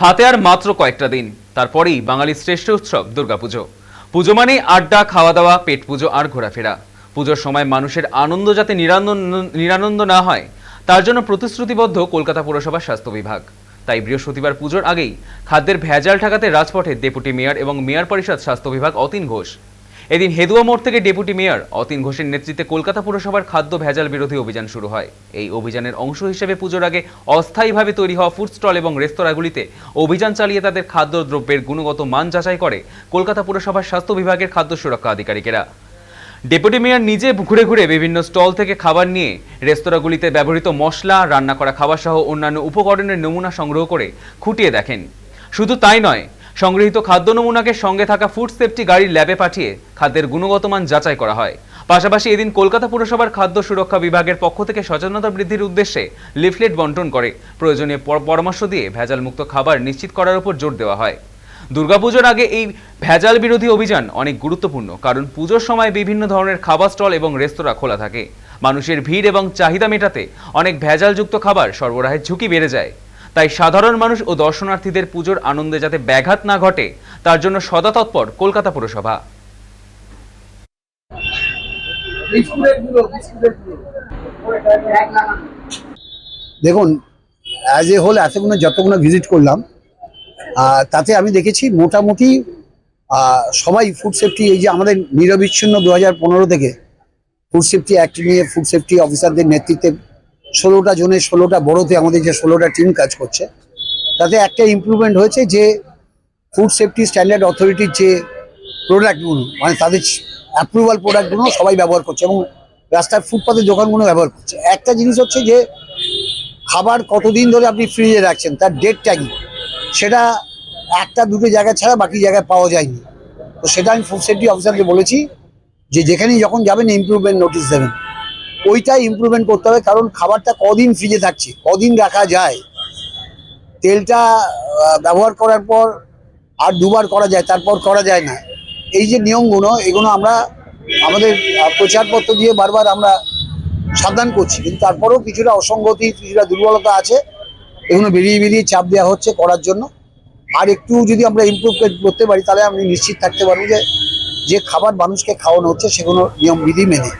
হাতে আর মাত্র কয়েকটা দিন। তারপরেই বাঙালির শ্রেষ্ঠ উৎসব, দুর্গাপুজো। পুজো মানে আড্ডা খাওয়া দাওয়া পেট পুজো আর ঘোরাফেরা। পুজোর সময় মানুষের আনন্দ যাতে নিরানন্দ না হয়, তার জন্য প্রতিশ্রুতিবদ্ধ কলকাতা পুরসভার স্বাস্থ্য বিভাগ। তাই বৃহস্পতিবার পুজোর আগেই খাদ্যের ভেজাল ঠেকাতে রাজপথে ডেপুটি মেয়র এবং মেয়র পরিষদ স্বাস্থ্য বিভাগ অতীন ঘোষ এদিন হেদুয়া মোড় থেকে ডেপুটি মেয়র অতীন ঘোষের নেতৃত্বে কলকাতা পুরসভার খাদ্য ভেজাল বিরোধী অভিযান শুরু হয়। এই অভিযানের অংশ হিসেবে পুজোর আগে অস্থায়ীভাবে তৈরি হওয়া ফুড স্টল এবং রেস্তোরাঁগুলিতে অভিযান চালিয়ে তাদের খাদ্যদ্রব্যের গুণগত মান যাচাই করে কলকাতা পুরসভার স্বাস্থ্য বিভাগের খাদ্য সুরক্ষা আধিকারিকেরা। ডেপুটি মেয়র নিজে ঘুরে ঘুরে বিভিন্ন স্টল থেকে খাবার নিয়ে রেস্তোরাঁগুলিতে ব্যবহৃত মশলা, রান্না করা খাবার সহ অন্যান্য উপকরণের নমুনা সংগ্রহ করে খুঁটিয়ে দেখেন। শুধু তাই নয় সংগৃহীত খাদ্য নমুনাকে সঙ্গে থাকা ফুড সেফটি গাড়ির ল্যাবে পাঠিয়ে খাদ্যের গুণগত মান যাচাই করা হয়। পাশাপাশি এদিন কলকাতা পুরসভার খাদ্য সুরক্ষা বিভাগের পক্ষ থেকে সচেতনতা বৃদ্ধির উদ্দেশ্যে লিফলেট বন্টন করে প্রয়োজনীয় পর- পরামর্শ দিয়ে ভেজাল মুক্ত খাবার নিশ্চিত করার উপর জোর দেওয়া হয়। দুর্গাপুজোর আগে এই ভেজাল বিরোধী অভিযান অনেক গুরুত্বপূর্ণ, কারণ পুজোর সময় বিভিন্ন ধরনের খাবার স্টল এবং রেস্তোরাঁ খোলা থাকে। মানুষের ভিড় এবং চাহিদা মেটাতে অনেক ভেজালযুক্ত খাবার সরবরাহের ঝুঁকি বেড়ে যায়। তাই সাধারণ মানুষ ও দর্শনার্থীদের পুজোর আনন্দে যাতে ব্যাঘাত না ঘটে, তার জন্য সদা তৎপর কলকাতা পুরসভা। দেখুন অ্যাজ এ হোল এতগুলো, যতগুলো ভিজিট করলাম তাতে আমি দেখেছি মোটামুটি সবাই ফুড সেফটি এই যে আমাদের নিরবিচ্ছিন্ন দু হাজার পনেরো থেকে ফুড সেফটি অ্যাক্ট নিয়ে ফুড সেফটি অফিসারদের নেতৃত্বে ষোলোটা জনের ষোলোটা বড়োতে আমাদের যে ষোলোটা টিম কাজ করছে, তাতে একটা ইমপ্রুভমেন্ট হয়েছে যে ফুড সেফটি স্ট্যান্ডার্ড অথরিটির যে প্রোডাক্টগুলো মানে তাদের অ্যাপ্রুভাল প্রোডাক্টগুলো সবাই ব্যবহার করছে এবং রাস্তার ফুটপাতের দোকানগুলো ব্যবহার করছে। একটা জিনিস হচ্ছে যে, খাবার কতদিন ধরে আপনি ফ্রিজে রাখছেন, তার ডেট ট্যাগিং সেটা একটা দুটো জায়গা ছাড়া বাকি জায়গায় পাওয়া যায়নি। তো সেটা আমি ফুড সেফটি অফিসারকে বলেছি যে, যেখানেই যখন যাবেন ইমপ্রুভমেন্ট নোটিশ দেবেন। ওইটাই ইমপ্রুভমেন্ট করতে হবে, কারণ খাবারটা কদিন ফ্রিজে থাকছে, কদিন রাখা যায়। তেলটা ব্যবহার করার পর আর দুবার করা যায়, তারপর করা যায় না। এই যে নিয়মগুলো, এগুলো আমরা আমাদের প্রচারপত্র দিয়ে বারবার আমরা সাবধান করছি। কিন্তু তারপরেও কিছুটা অসঙ্গতি, কিছুটা দুর্বলতা আছে। এগুলো বেরিয়ে বেরিয়ে চাপ দেওয়া হচ্ছে করার জন্য। আর একটু যদি আমরা ইমপ্রুভ করতে পারি, তাহলে আমি নিশ্চিত থাকতে পারব যে যে খাবার মানুষকে খাওয়ানো হচ্ছে, সেগুলো নিয়ম বিধি মেনে।